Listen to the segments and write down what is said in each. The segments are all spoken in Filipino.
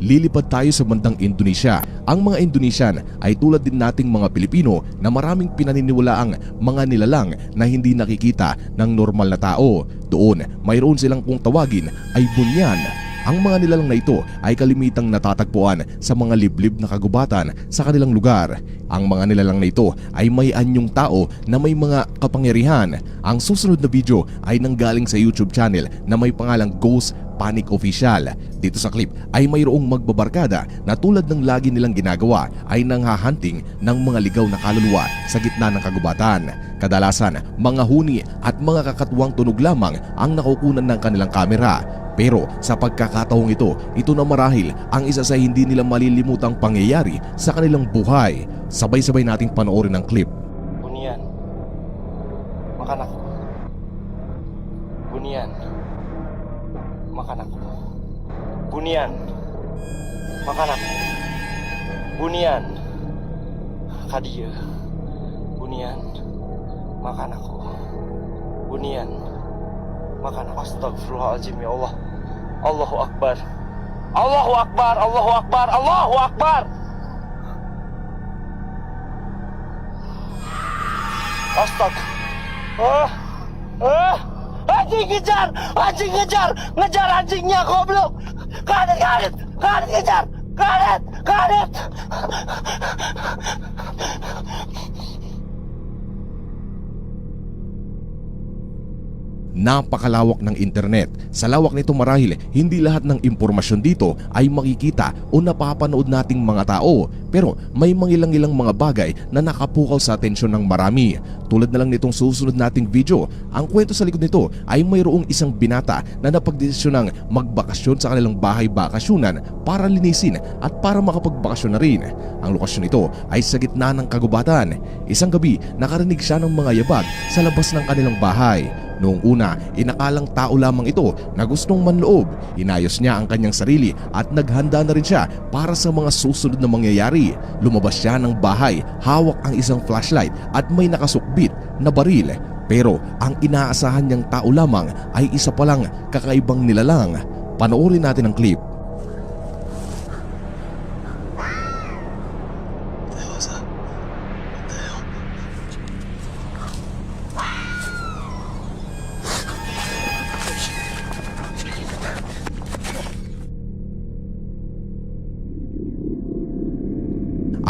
Lilipad tayo sa bandang Indonesia. Ang mga Indonesian ay tulad din nating mga Pilipino na maraming pinaniniwalaang mga nilalang na hindi nakikita ng normal na tao. Doon, mayroon silang kung tawagin ay bunyan. Ang mga nilalang na ito ay kalimitang natatagpuan sa mga liblib na kagubatan sa kanilang lugar. Ang mga nilalang na ito ay may anyong tao na may mga kapangyarihan. Ang susunod na video ay nanggaling sa YouTube channel na may pangalang Ghost Panic Official. Dito sa clip ay mayroong magbabarkada na tulad ng lagi nilang ginagawa ay nanghahunting ng mga ligaw na kaluluwa sa gitna ng kagubatan. Kadalasan, mga huni at mga kakatuwang tunog lamang ang nakukunan ng kanilang kamera. Pero sa pagkakataong ito, ito na marahil ang isa sa hindi nila malilimutang pangyayari sa kanilang buhay. Sabay-sabay nating panoorin ang clip. Bunian. Makan aku. Bunian. Makan aku. Bunian. Makan aku. Bunian. Kadia. Bunian. Makan aku. Bunian. Makan aku. Astagfirullahaladzim ya Allah. Allahu Akbar. Allahu Akbar. Allahu Akbar. Allahu Akbar. Astag. Ah! Ah! Anjing kejar! Anjing kejar! Ngejar anjingnya goblok! Kadet, kadet! Kadet kejar! Kadet! Kadet! Napakalawak ng internet. Sa lawak nito marahil, hindi lahat ng impormasyon dito ay makikita o napapanood nating mga tao. Pero may mangilang-ilang mga bagay na nakapukaw sa atensyon ng marami. Tulad na lang nitong susunod nating video. Ang kwento sa likod nito ay mayroong isang binata na napagdesisyon ng magbakasyon sa kanilang bahay bakasyunan para linisin at para makapagbakasyon na rin. Ang lokasyon nito ay sa gitna ng kagubatan. Isang gabi, nakarinig siya ng mga yabag sa labas ng kanilang bahay. Noong una, inakalang tao lamang ito na gustong manloob. Inayos niya ang kanyang sarili at naghanda na rin siya para sa mga susunod na mangyayari. Lumabas siya ng bahay, hawak ang isang flashlight at may nakasukbit na baril. Pero ang inaasahan niyang tao lamang ay isa palang kakaibang nilalang. Panoorin natin ang clip.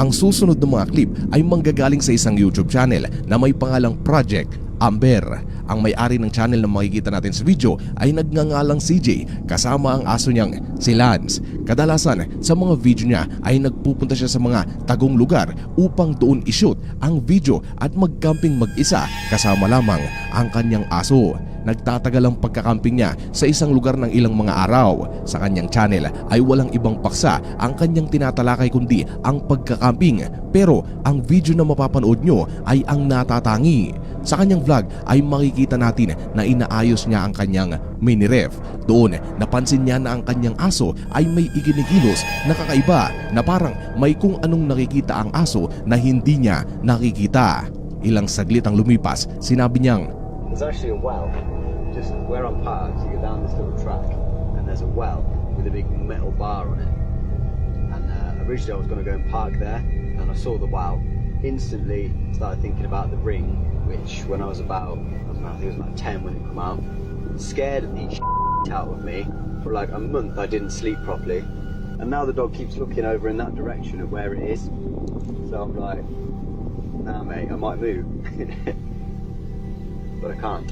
Ang susunod na mga clip ay manggagaling sa isang YouTube channel na may pangalang Project Amber. Ang may-ari ng channel na makikita natin sa video ay nagngangalang CJ kasama ang aso niyang si Lance. Kadalasan sa mga video niya ay nagpupunta siya sa mga tagong lugar upang doon ishoot ang video at magcamping mag-isa kasama lamang ang kanyang aso. Nagtatagal ang pagkakamping niya sa isang lugar ng ilang mga araw. Sa kanyang channel ay walang ibang paksa ang kanyang tinatalakay kundi ang pagkakamping. Pero ang video na mapapanood nyo ay ang natatangi. Sa kanyang vlog ay makikita natin na inaayos niya ang kanyang mini ref. Doon napansin niya na ang kanyang aso ay may iginigilos na kakaiba na parang may kung anong nakikita ang aso na hindi niya nakikita. Ilang saglit ang lumipas, sinabi niyang There's actually a well just where I'm parked. You go down this little track, and there's a well with a big metal bar on it. And uh, originally, I was going to go and park there, and I saw the well. Instantly, started thinking about the ring, which when I was about, I, know, I think it was about 10 when it came out, scared the out of me. For like a month, I didn't sleep properly. And now the dog keeps looking over in that direction of where it is. So I'm like, nah, mate, I might move. but I can't.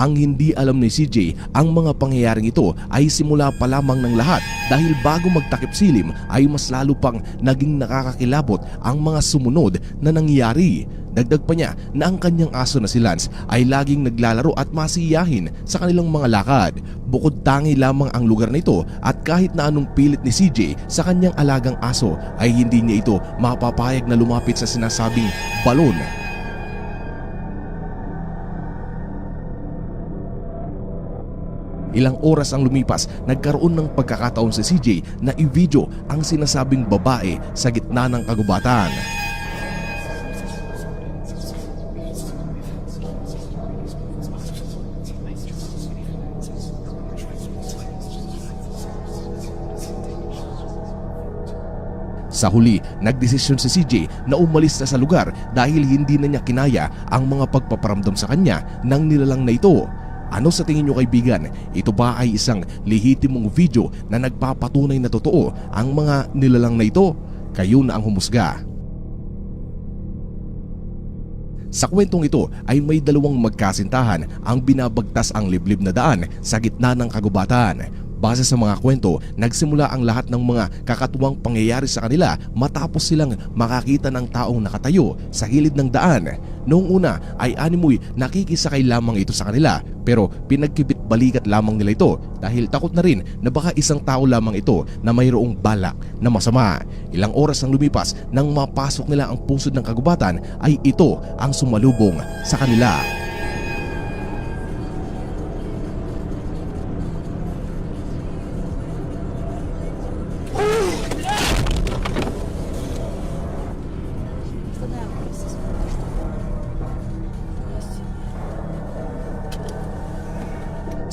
Ang hindi alam ni CJ ang mga pangyayaring ito ay simula pa lamang ng lahat dahil bago magtakip silim ay mas lalo pang naging nakakakilabot ang mga sumunod na nangyari. Dagdag pa niya na ang kanyang aso na si Lance ay laging naglalaro at masiyahin sa kanilang mga lakad. Bukod tangi lamang ang lugar nito at kahit na anong pilit ni CJ sa kanyang alagang aso ay hindi niya ito mapapayag na lumapit sa sinasabing balon Ilang oras ang lumipas, nagkaroon ng pagkakataon si CJ na i-video ang sinasabing babae sa gitna ng kagubatan. Sa huli, nagdesisyon si CJ na umalis na sa lugar dahil hindi na niya kinaya ang mga pagpaparamdam sa kanya ng nilalang na ito. Ano sa tingin nyo kaibigan? Ito ba ay isang lehitimong video na nagpapatunay na totoo ang mga nilalang na ito? Kayo na ang humusga. Sa kwentong ito ay may dalawang magkasintahan ang binabagtas ang liblib na daan sa gitna ng kagubatan. Base sa mga kwento, nagsimula ang lahat ng mga kakatuwang pangyayari sa kanila matapos silang makakita ng taong nakatayo sa gilid ng daan. Noong una ay animoy nakikisakay lamang ito sa kanila pero pinagkibit balikat lamang nila ito dahil takot na rin na baka isang tao lamang ito na mayroong balak na masama. Ilang oras ang lumipas nang mapasok nila ang pusod ng kagubatan ay ito ang sumalubong sa kanila.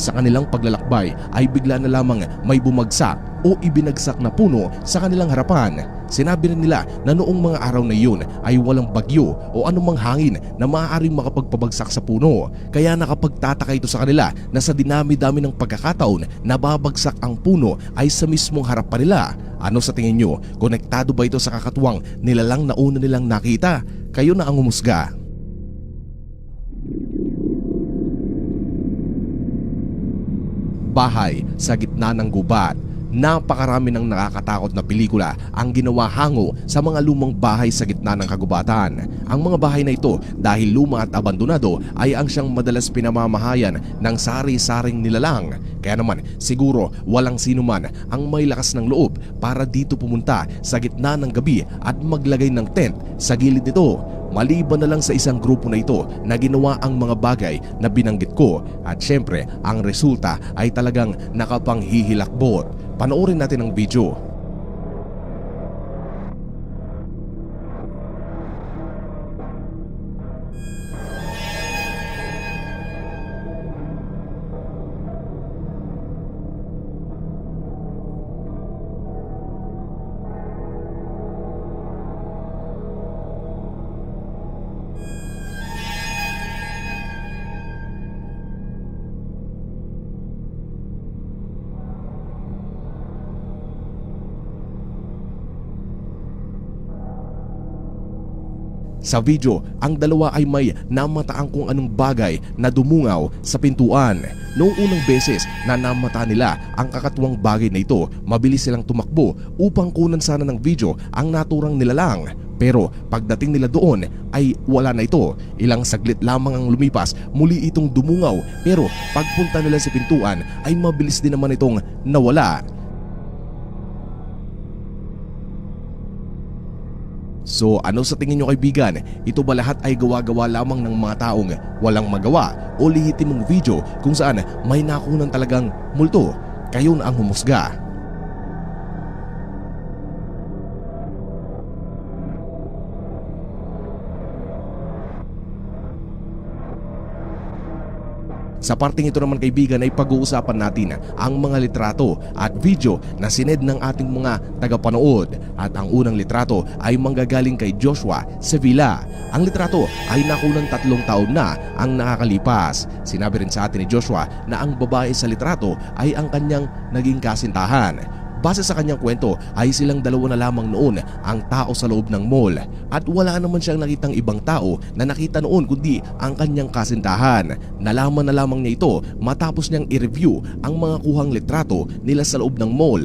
Sa kanilang paglalakbay ay bigla na lamang may bumagsak o ibinagsak na puno sa kanilang harapan. Sinabi rin nila na noong mga araw na iyon ay walang bagyo o anumang hangin na maaaring makapagpabagsak sa puno. Kaya nakapagtataka ito sa kanila na sa dinami-dami ng pagkakataon na babagsak ang puno ay sa mismong harapan nila. Ano sa tingin nyo? Konektado ba ito sa kakatuwang nilalang na una nilang nakita? Kayo na ang humusga. Bahay sa gitna ng gubat. Napakarami ng nakakatakot na pelikula ang ginawa hango sa mga lumang bahay sa gitna ng kagubatan. Ang mga bahay na ito dahil luma at abandonado ay ang siyang madalas pinamamahayan ng sari-saring nilalang. Kaya naman siguro walang sino man ang may lakas ng loob para dito pumunta sa gitna ng gabi at maglagay ng tent sa gilid nito maliban na lang sa isang grupo na ito na ginawa ang mga bagay na binanggit ko at syempre ang resulta ay talagang nakapanghihilakbot. Panoorin natin ang video. Sa video, ang dalawa ay may namataan kung anong bagay na dumungaw sa pintuan. Noong unang beses na namata nila ang kakatuwang bagay na ito, mabilis silang tumakbo upang kunan sana ng video ang naturang nilalang. Pero pagdating nila doon ay wala na ito. Ilang saglit lamang ang lumipas, muli itong dumungaw. Pero pagpunta nila sa pintuan ay mabilis din naman itong nawala. So ano sa tingin nyo kaibigan? Ito ba lahat ay gawa-gawa lamang ng mga taong walang magawa o lehitimong video kung saan may nakunan talagang multo? Kayo na ang humusga. Sa parting ito naman kaibigan ay pag-uusapan natin ang mga litrato at video na sined ng ating mga tagapanood. At ang unang litrato ay manggagaling kay Joshua Sevilla. Ang litrato ay nakulang tatlong taon na ang nakakalipas. Sinabi rin sa atin ni Joshua na ang babae sa litrato ay ang kanyang naging kasintahan. Base sa kanyang kwento ay silang dalawa na lamang noon ang tao sa loob ng mall at wala naman siyang nakitang ibang tao na nakita noon kundi ang kanyang kasintahan. Nalaman na lamang niya ito matapos niyang i-review ang mga kuhang litrato nila sa loob ng mall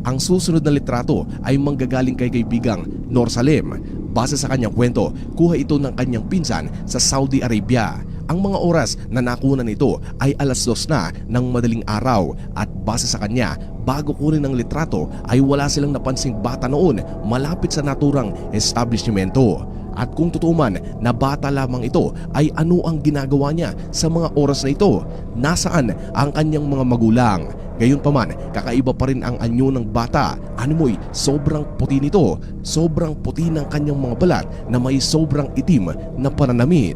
Ang susunod na litrato ay manggagaling kay kaibigang Nor Salem. Base sa kanyang kwento, kuha ito ng kanyang pinsan sa Saudi Arabia. Ang mga oras na nakunan nito ay alas dos na ng madaling araw at base sa kanya, bago kunin ang litrato ay wala silang napansing bata noon malapit sa naturang establishmento. At kung totoo man na bata lamang ito ay ano ang ginagawa niya sa mga oras na ito? Nasaan ang kanyang mga magulang? Gayunpaman, kakaiba pa rin ang anyo ng bata. Ano mo'y sobrang puti nito. Sobrang puti ng kanyang mga balat na may sobrang itim na pananamit.